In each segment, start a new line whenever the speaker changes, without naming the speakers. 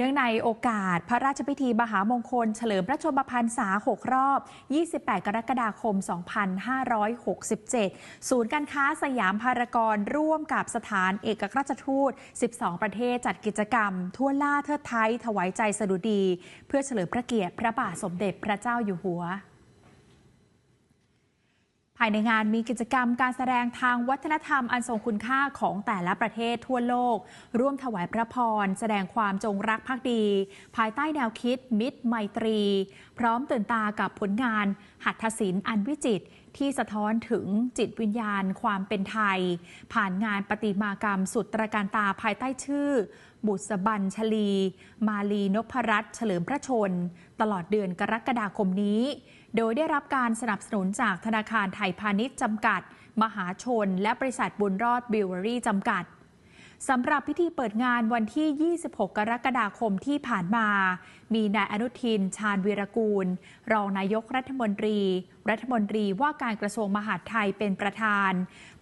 เนื่องในโอกาสพระราชพิธีมหามงคล เฉลิมพระชนมพรรษา 6 รอบ 28 กรกฎาคม 2567 ศูนย์การค้าสยามพารากอนร่วมกับสถานเอกราชทูต 12 ประเทศจัดกิจกรรม ทั่วล่าเทิดไทยถวายใจสดุดี เพื่อเฉลิมพระเกียรติพระบาทสมเด็จพระเจ้าอยู่หัว ภายในงานมีกิจกรรมการแสดงทางวัฒนธรรมอันทรงคุณค่าของแต่ละประเทศทั่วโลก ร่วมถวายพระพร แสดงความจงรักภักดี ภายใต้แนวคิดมิตรไมตรี พร้อมตื่นตากับผลงานหัตถศิลป์อันวิจิตรที่สะท้อนถึงจิตวิญญาณความเป็นไทย ผ่านงานประติมากรรมสุดตระการตาภายใต้ชื่อ บุษบัญชลี มาลีนพรัตน์เฉลิมพระชน ตลอดเดือนกรกฎาคมนี้ โดยได้รับการสนับสนุนจากธนาคารไทยพาณิชย์จำกัด มหาชน และบริษัทบุญรอดบิวเวอรี่จำกัด สำหรับพิธีเปิดงานวันที่ 26 กรกฎาคมที่ผ่านมา มีนายอนุทิน ชาญวีรกูล รองนายกรัฐมนตรี รัฐมนตรีว่าการกระทรวงมหาดไทยเป็นประธาน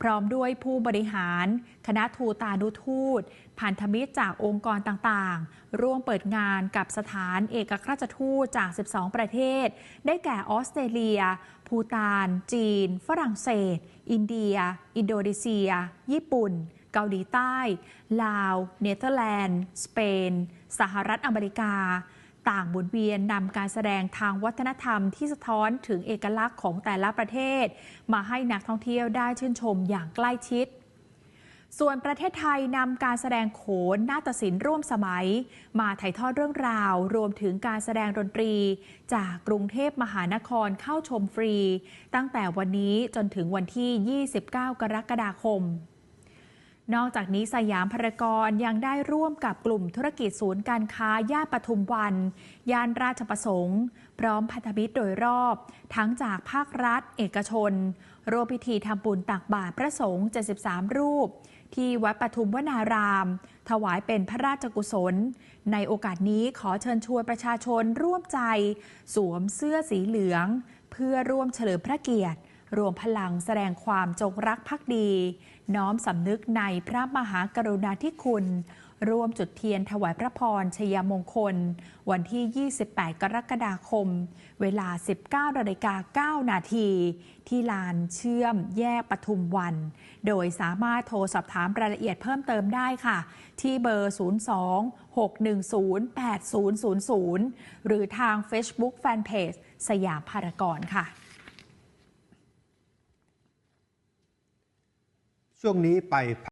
พร้อมด้วยผู้บริหาร คณะทูตานุทูต พันธมิตรจากองค์กรต่างๆ ร่วมเปิดงานกับสถานเอกอัครราชทูตจาก 12 ประเทศ ได้แก่ออสเตรเลีย ภูตาน จีน ฝรั่งเศส อินเดีย อินโดนีเซีย ญี่ปุ่น เกาหลีใต้ ลาว เนเธอร์แลนด์ สเปน สหรัฐอเมริกา ต่างหมุนเวียนนำการแสดงทางวัฒนธรรมที่สะท้อนถึงเอกลักษณ์ของแต่ละประเทศ มาให้นักท่องเที่ยวได้ชื่นชมอย่างใกล้ชิดส่วนประเทศไทยนำการแสดงโขนนาฏศิลป์ร่วมสมัย มาถ่ายทอดเรื่องราว รวมถึงการแสดงดนตรี จากกรุงเทพมหานครเข้าชมฟรี ตั้งแต่วันนี้จนถึงวันที่ 29 กรกฎาคม นอกจากนี้สยามพารากอนยังได้ร่วมกับกลุ่มธุรกิจศูนย์การค้าย่านปทุมวัน ย่านราชประสงค์ พร้อมพันธมิตรโดยรอบ ทั้งจากภาครัฐ เอกชนร่วมพิธีทำบุญตักบาตรพระสงฆ์73 รูป ที่วัดปทุมวนาราม ถวายเป็นพระราชกุศล ในโอกาสนี้ขอเชิญชวนประชาชนร่วมใจ สวมเสื้อสีเหลือง เพื่อร่วมเฉลิมพระเกียรติ รวมพลังแสดงความจงรักภักดี น้อมสำนึกในพระมหากรุณาธิคุณ ร่วมจุดเทียนถวายพระพรชยมงคล วันที่ 28 กรกฎาคม เวลา 19นาฬิกา9นาที ที่ลานเชื่อมแยกปทุมวัน โดยสามารถโทรสอบถามรายละเอียดเพิ่มเติมได้ค่ะ ที่เบอร์ 02 610 8000 หรือทาง Facebook Fanpage สยามพารากอนค่ะ
ช่วงนี้ไป